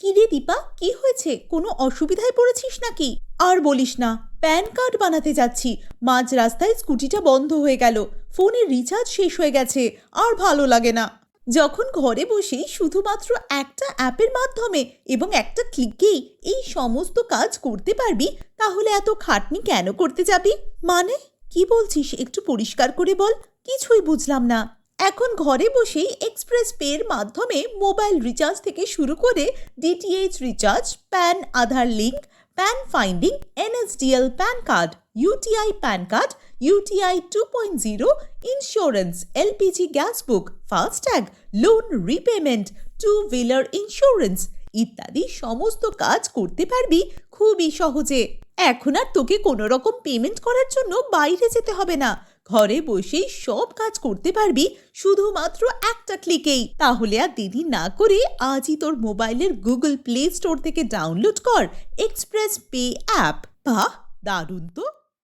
কি রে দীপা? কি হয়েছে? কোনো অসুবিধায় পড়েছিস নাকি? আর বলিস না, প্যান কার্ড বানাতে যাচ্ছি। মাঝ রাস্তায় স্কুটিটা বন্ধ হয়ে গেল। ফোনের রিচার্জ শেষ হয়ে গেছে। আর ভালো লাগে না। যখন ঘরে বসেই শুধুমাত্র একটা অ্যাপের মাধ্যমে এবং একটা ক্লিকেই এই সমস্ত কাজ করতে পারবি, তাহলে এত খাটনি কেন করতে যাবি? মানে? কি বলছিস? একটু পরিষ্কার করে বল। কিছুই বুঝলাম না। এখন ঘরে বসেই এক্সপ্রেস পের মাধ্যমে মোবাইল রিচার্জ থেকে শুরু করে DTH recharge, PAN Aadhaar link, PAN finding, NSDL PAN card, UTI PAN card, UTI two point zero, insurance, LPG gas book FASTag loan repayment, two wheeler insurance ইত্যাদি সমস্ত কাজ করতে পারবি খুবই সহজে। এখন আর তোকে কোনো রকম পেমেন্ট করার জন্য বাইরে যেতে হবে না। ঘরে বসেই সব কাজ করতে পারবি শুধুমাত্র একটা ক্লিকেই তাহলে আর দেরি না করে আজই তোর মোবাইলের গুগল প্লে স্টোর থেকে ডাউনলোড কর এক্সপ্রেস পে অ্যাপ বাহ, দারুণ তো।